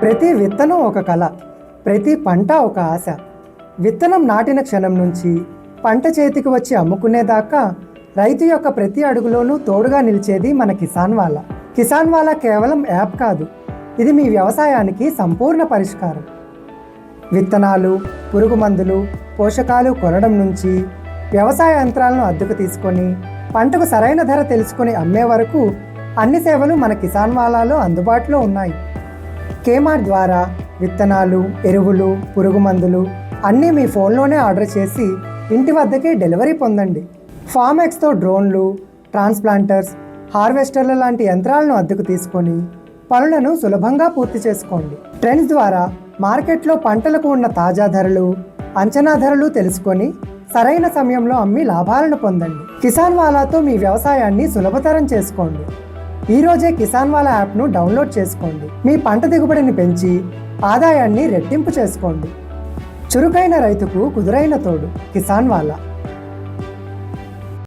ప్రతి విత్తనం ఒక కళ ప్రతి పంట ఒక ఆశ. విత్తనం నాటిన క్షణం నుంచి పంట చేతికి వచ్చి అమ్ముకునేదాకా రైతు యొక్క ప్రతి అడుగులోనూ తోడుగా నిలిచేది మన కిసాన్ వాలా కిసాన్ వాలా కేవలం యాప్ కాదు ఇది మీ వ్యవసాయానికి సంపూర్ణ పరిష్కారం. విత్తనాలు పురుగు మందులు పోషకాలు కొనడం నుంచి వ్యవసాయ యంత్రాలను అద్దెకు తీసుకొని పంటకు సరైన ధర తెలుసుకొని అమ్మే వరకు అన్ని సేవలు మన కిసాన్ వాలాలో అందుబాటులో ఉన్నాయి. కేమార్ ద్వారా విత్తనాలు ఎరువులు పురుగు మందులు అన్నీ మీ ఫోన్లోనే ఆర్డర్ చేసి ఇంటి వద్దకే డెలివరీ పొందండి. ఫామ్ ఎక్స్తో డ్రోన్లు ట్రాన్స్ప్లాంటర్స్ హార్వెస్టర్ల లాంటి యంత్రాలను అద్దెకు తీసుకొని పనులను సులభంగా పూర్తి చేసుకోండి. ట్రెండ్స్ ద్వారా మార్కెట్లో పంటలకు ఉన్న తాజా ధరలు అంచనా ధరలు తెలుసుకొని సరైన సమయంలో అమ్మి లాభాలను పొందండి. కిసాన్ వాలాతో మీ వ్యవసాయాన్ని సులభతరం చేసుకోండి. ఈ రోజే కిసాన్ వాలా యాప్ను డౌన్లోడ్ చేసుకోండి. మీ పంట దిగుబడిని పెంచి ఆదాయాన్ని రెట్టింపు చేసుకోండి. చురుకైన రైతుకు కుదురైన తోడు కిసాన్ వాలా